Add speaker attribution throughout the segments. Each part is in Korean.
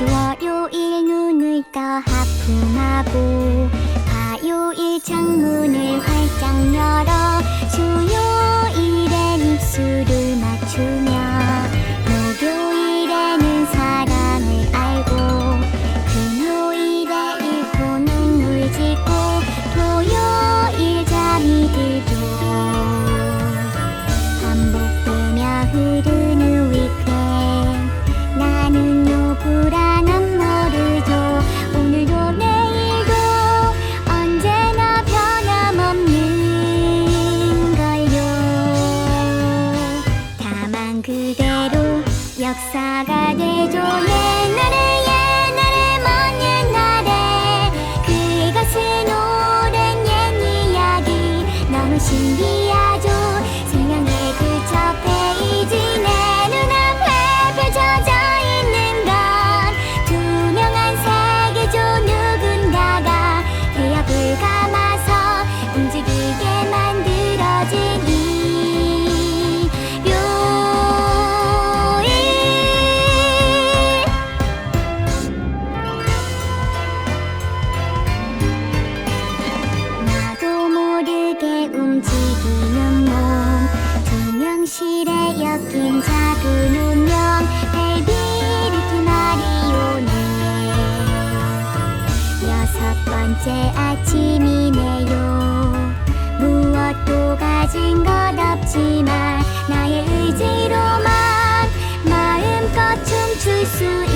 Speaker 1: 수요일 눈을 떠 하품하고 화요일 창문을 활짝 열어 신비하죠 생명의 그저 번째 아침이네요. 무엇도 가진 것 없지만 나의 의지로만 마음껏 춤출 수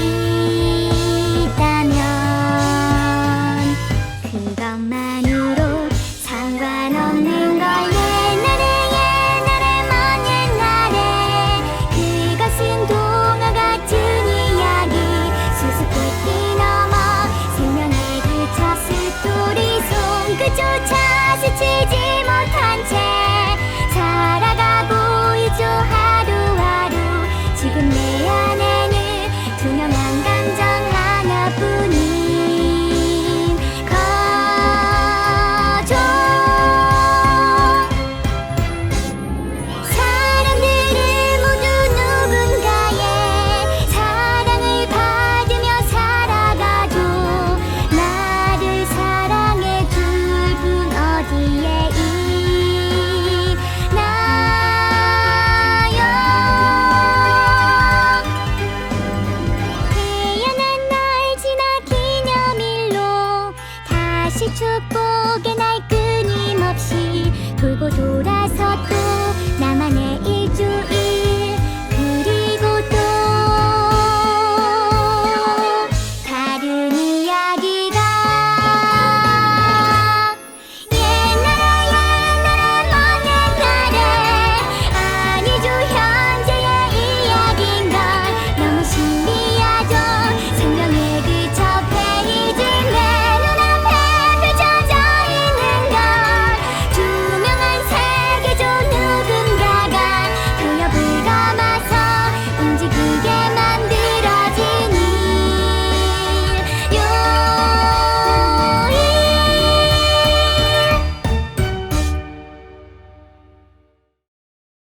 Speaker 1: 다시 축복의 날 끊임없이 돌고 돌아서 또